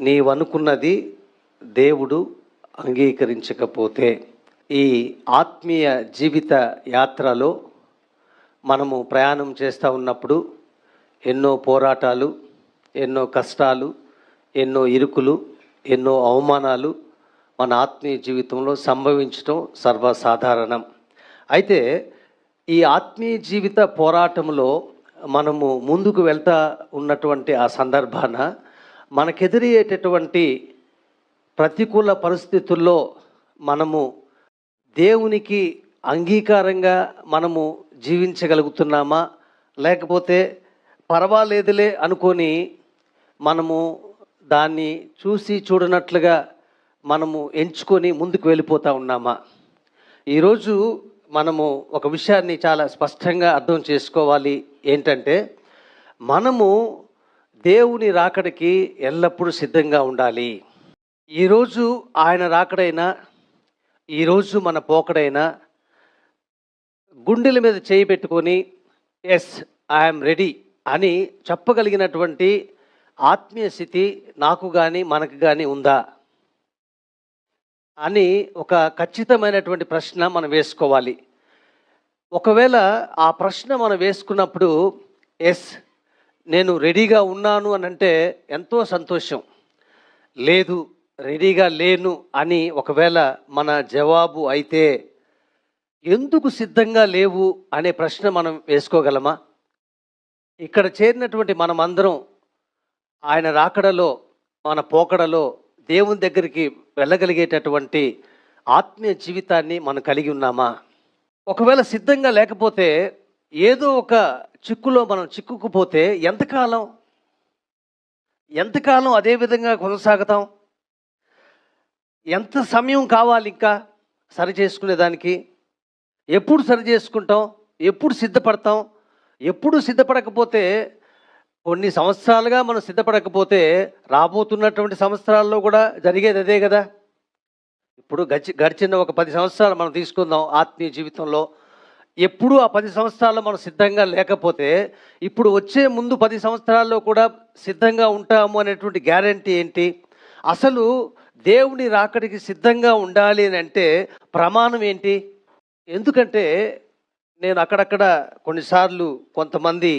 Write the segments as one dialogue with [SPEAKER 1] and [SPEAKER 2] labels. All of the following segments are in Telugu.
[SPEAKER 1] నీవనుకున్నది దేవుడు అంగీకరించకపోతే. ఈ ఆత్మీయ జీవిత యాత్రలో మనము ప్రయాణం చేస్తూ ఉన్నప్పుడు ఎన్నో పోరాటాలు ఎన్నో కష్టాలు ఎన్నో ఇరుకులు ఎన్నో అవమానాలు మన ఆత్మీయ జీవితంలో సంభవించడం సర్వసాధారణం. అయితే ఈ ఆత్మీయ జీవిత పోరాటంలో మనము ముందుకు వెళ్తా ఉన్నటువంటి ఆ సందర్భాన మనకెదిరయ్యేటటువంటి ప్రతికూల పరిస్థితుల్లో మనము దేవునికి అంగీకారంగా మనము జీవించగలుగుతున్నామా? లేకపోతే పర్వాలేదులే అనుకొని మనము దాన్ని చూసి చూడనట్లుగా మనము ఎంచుకొని ముందుకు వెళ్ళిపోతూ ఉన్నామా? ఈరోజు మనము ఒక విషయాన్ని చాలా స్పష్టంగా అర్థం చేసుకోవాలి. ఏంటంటే మనము దేవుని రాకడికి ఎల్లప్పుడూ సిద్ధంగా ఉండాలి. ఈరోజు ఆయన రాకడైనా ఈరోజు మన పోకడైనా గుండెల మీద చేయి పెట్టుకొని ఎస్ ఐఎమ్ రెడీ అని చెప్పగలిగినటువంటి ఆత్మీయ స్థితి నాకు కానీ మనకు కానీ ఉందా అని ఒక ఖచ్చితమైనటువంటి ప్రశ్న మనం వేసుకోవాలి. ఒకవేళ ఆ ప్రశ్న మనం వేసుకున్నప్పుడు ఎస్ నేను రెడీగా ఉన్నాను అని అంటే ఎంతో సంతోషం. లేదు రెడీగా లేను అని ఒకవేళ మన జవాబు అయితే ఎందుకు సిద్ధంగా లేవు అనే ప్రశ్న మనం వేసుకోగలమా? ఇక్కడ చేరినటువంటి మనమందరం ఆయన రాకడలో మన పోకడలో దేవుని దగ్గరికి వెళ్ళగలిగేటటువంటి ఆత్మీయ జీవితాన్ని మనం కలిగి ఉన్నామా? ఒకవేళ సిద్ధంగా లేకపోతే ఏదో ఒక చిక్కులో మనం చిక్కుకుపోతే ఎంతకాలం? ఎంతకాలం అదే విధంగా కొనసాగుతాం? ఎంత సమయం కావాలి ఇంకా సరి చేసుకునేదానికి ఎప్పుడు సరి చేసుకుంటాం? ఎప్పుడు సిద్ధపడతాం? ఎప్పుడు సిద్ధపడకపోతే కొన్ని సంవత్సరాలుగా మనం సిద్ధపడకపోతే రాబోతున్నటువంటి సంవత్సరాల్లో కూడా జరిగేది అదే కదా? ఇప్పుడు గడిచి గడిచిన ఒక పది సంవత్సరాలు మనం తీసుకుందాం ఆత్మీయ జీవితంలో. ఎప్పుడు ఆ పది సంవత్సరాల్లో మనం సిద్ధంగా లేకపోతే ఇప్పుడు వచ్చే ముందు పది సంవత్సరాల్లో కూడా సిద్ధంగా ఉంటాము అనేటువంటి గ్యారంటీ ఏంటి? అసలు దేవుని రాకడికి సిద్ధంగా ఉండాలి అని అంటే ప్రమాణం ఏంటి? ఎందుకంటే నేను అక్కడక్కడ కొన్నిసార్లు కొంతమంది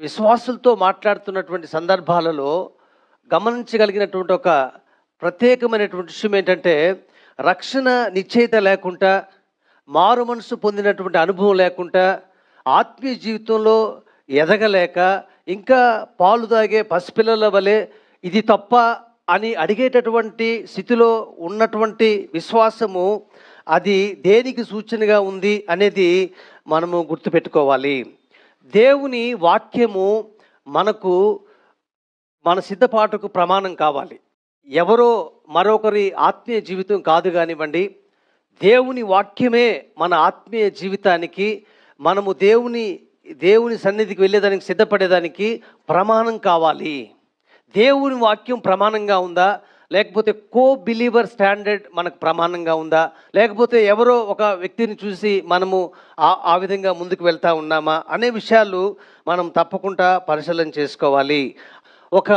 [SPEAKER 1] విశ్వాసులతో మాట్లాడుతున్నటువంటి సందర్భాలలో గమనించగలిగినటువంటి ఒక ప్రత్యేకమైనటువంటి విషయం ఏంటంటే రక్షణ నిశ్చయిత లేకుండా మారు మనసు పొందినటువంటి అనుభవం లేకుండా ఆత్మీయ జీవితంలో ఎదగలేక ఇంకా పాలు తాగే పసిపిల్లల వలె ఇది తప్ప అని అడిగేటటువంటి స్థితిలో ఉన్నటువంటి విశ్వాసము అది దేనికి సూచనగా ఉంది అనేది మనము గుర్తుపెట్టుకోవాలి. దేవుని వాక్యము మనకు మన సిద్ధపాటుకు ప్రమాణం కావాలి. ఎవరో మరొకరి ఆత్మీయ జీవితం కాదు కానివ్వండి దేవుని వాక్యమే మన ఆత్మీయ జీవితానికి మనము దేవుని దేవుని సన్నిధికి వెళ్ళేదానికి సిద్ధపడేదానికి ప్రమాణం కావాలి. దేవుని వాక్యం ప్రమాణంగా ఉందా? లేకపోతే కో బిలీవర్ స్టాండర్డ్ మనకు ప్రమాణంగా ఉందా? లేకపోతే ఎవరో ఒక వ్యక్తిని చూసి మనము ఆ ఆ విధంగా ముందుకు వెళ్తా ఉన్నామా? అనే విషయాలు మనం తప్పకుండా పరిశీలన చేసుకోవాలి. ఒక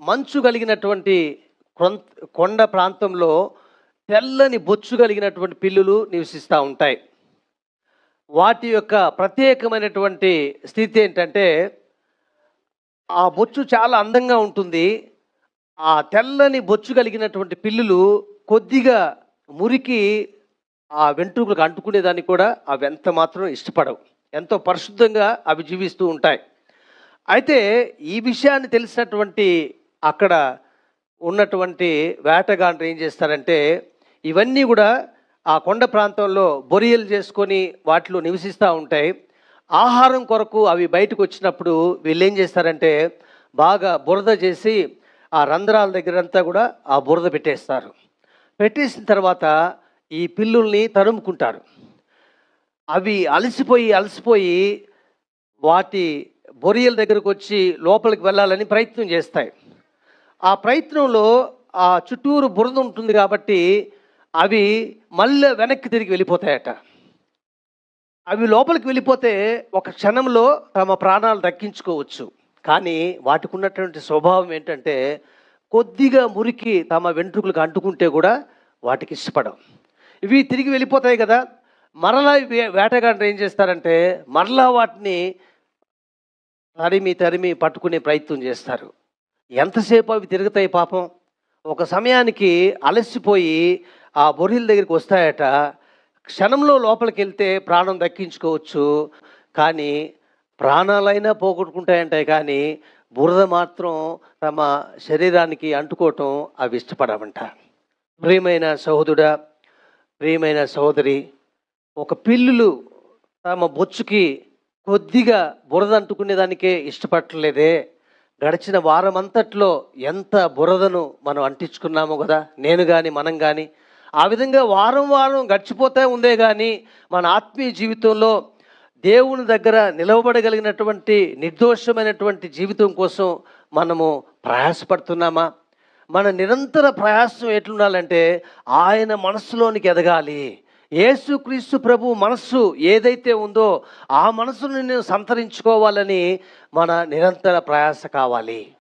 [SPEAKER 1] మంచు కలిగినటువంటి కొం- కొండ ప్రాంతంలో తెల్లని బొచ్చు కలిగినటువంటి పిల్లులు నివసిస్తూ ఉంటాయి. వాటి యొక్క ప్రత్యేకమైనటువంటి స్థితి ఏంటంటే ఆ బొచ్చు చాలా అందంగా ఉంటుంది. ఆ తెల్లని బొచ్చు కలిగినటువంటి పిల్లులు కొద్దిగా మురికి ఆ వెంట్రుకలకు అంటుకునేదాన్ని కూడా అవి ఎంత మాత్రం ఇష్టపడవు. ఎంతో పరిశుద్ధంగా అవి జీవిస్తూ ఉంటాయి. అయితే ఈ విషయాన్ని తెలిసినటువంటి అక్కడ ఉన్నటువంటి వేటగాండ్రు ఏం చేస్తారంటే ఇవన్నీ కూడా ఆ కొండ ప్రాంతంలో బొరియలు చేసుకొని వాటిలో నివసిస్తూ ఉంటాయి. ఆహారం కొరకు అవి బయటకు వచ్చినప్పుడు వీళ్ళు ఏం చేస్తారంటే బాగా బురద చేసి ఆ రంధ్రాల దగ్గరంతా కూడా ఆ బురద పెట్టేస్తారు. పెట్టేసిన తర్వాత ఈ పిల్లుల్ని తరుముకుంటారు. అవి అలసిపోయి అలసిపోయి వాటి బొరియల దగ్గరకు వచ్చి లోపలికి వెళ్ళాలని ప్రయత్నం చేస్తాయి. ఆ ప్రయత్నంలో ఆ చుట్టూరు బురద ఉంటుంది కాబట్టి అవి మళ్ళీ వెనక్కి తిరిగి వెళ్ళిపోతాయట. అవి లోపలికి వెళ్ళిపోతే ఒక క్షణంలో తమ ప్రాణాలు దక్కించుకోవచ్చు కానీ వాటికి ఉన్నటువంటి స్వభావం ఏంటంటే కొద్దిగా మురికి తమ వెంట్రుకలకు అంటుకుంటే కూడా వాటికి ఇష్టపడం ఇవి తిరిగి వెళ్ళిపోతాయి కదా. మరలా వేటగాడు వేటగాళ్ళు ఏం చేస్తారంటే మరలా వాటిని తరిమి తరిమి పట్టుకునే ప్రయత్నం చేస్తారు. ఎంతసేపు అవి తిరుగుతాయి పాపం? ఒక సమయానికి అలసిపోయి ఆ బొరిల దగ్గరికి వస్తాయట. క్షణంలో లోపలికి వెళ్తే ప్రాణం దక్కించుకోవచ్చు. కానీ ప్రాణాలైనా పోగొట్టుకుంటాయంటాయి. కానీ బురద మాత్రం తమ శరీరానికి అంటుకోవటం అవి ఇష్టపడమంట ప్రియమైన సహోదరుడా ప్రియమైన సహోదరి ఒక పిల్లులు తమ బొచ్చుకి కొద్దిగా బురద అంటుకునేదానికే ఇష్టపడలేదే గడిచిన వారం అంతట్లో ఎంత బురదను మనం అంటించుకున్నామో కదా. నేను కానీ మనం కానీ ఆ విధంగా వారం వారం గడిచిపోతే ఉందే కానీ మన ఆత్మీయ జీవితంలో దేవుని దగ్గర నిలవబడగలిగినటువంటి నిర్దోషమైనటువంటి జీవితం కోసం మనము ప్రయాసపడుతున్నామా? మన నిరంతర ప్రయాసం ఎట్లుండాలంటే ఆయన మనస్సులోనికి ఎదగాలి. యేసుక్రీస్తు ప్రభు మనస్సు ఏదైతే ఉందో ఆ మనసును నేను సంతరించుకోవాలని మన నిరంతర ప్రయాస కావాలి.